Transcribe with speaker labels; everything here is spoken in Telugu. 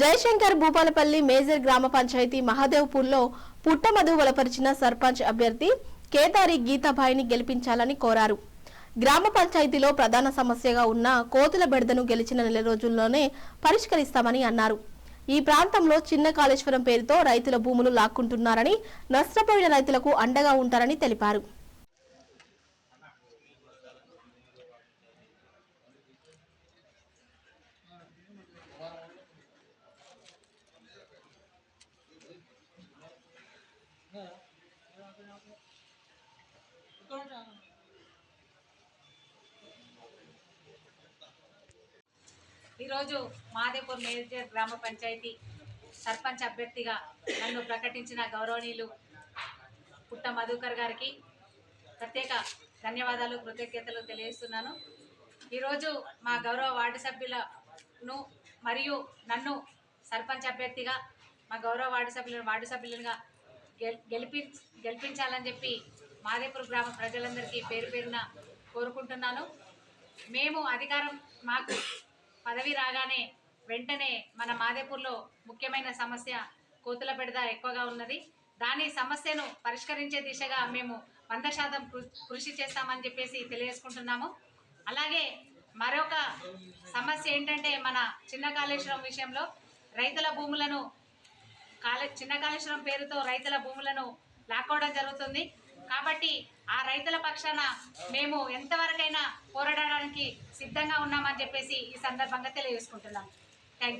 Speaker 1: జయశంకర్ భూపాలపల్లి మేజర్ గ్రామ పంచాయతీ మహాదేవ్పూర్లో పుట్టమధు వలపరిచిన సర్పంచ్ అభ్యర్థి కేదారి గీతాభాయిని గెలిపించాలని కోరారు. గ్రామ పంచాయతీలో ప్రధాన సమస్యగా ఉన్న కోతుల బెడదను గెలిచిన నెల రోజుల్లోనే పరిష్కరిస్తామని అన్నారు. ఈ ప్రాంతంలో చిన్న కాళేశ్వరం పేరుతో రైతుల భూములు లాక్కుంటున్నారని నష్టపోయిన రైతులకు అండగా ఉంటారని తెలిపారు.
Speaker 2: ఈరోజు మాదేపూర్ మేజర్ గ్రామ పంచాయతీ సర్పంచ్ అభ్యర్థిగా నన్ను ప్రకటించిన గౌరవనీయులు పుట్ట మధుకర్ గారికి ప్రత్యేక ధన్యవాదాలు కృతజ్ఞతలు తెలియజేస్తున్నాను. ఈరోజు మా గౌరవ వార్డు సభ్యులను మరియు నన్ను సర్పంచ్ అభ్యర్థిగా మా గౌరవ వార్డు సభ్యులను వార్డు సభ్యులుగా గెలిపి గెలిపించాలని చెప్పి మాదేపూర్ గ్రామ ప్రజలందరికీ పేరు పేరున కోరుకుంటున్నాను. మేము అధికారం మాకు పదవి రాగానే వెంటనే మన మాదేపూర్లో ముఖ్యమైన సమస్య కోతుల పెడద ఎక్కువగా ఉన్నది. దాని సమస్యను పరిష్కరించే దిశగా మేము వంద శాతం కృ- కృషి చేస్తామని చెప్పేసి తెలియజేసుకుంటున్నాము. అలాగే మరొక సమస్య ఏంటంటే మన చిన్న కాళేశ్వరం విషయంలో రైతుల భూములను కాళే చిన్న కాళేశ్వరం పేరుతో రైతుల భూములను లాక్కోవడం జరుగుతుంది. కాబట్టి ఆ రైతుల పక్షాన మేము ఎంతవరకైనా పోరాడడానికి సిద్ధంగా ఉన్నామని చెప్పేసి ఈ సందర్భంగా తెలియజేసుకుంటున్నాం. Thank you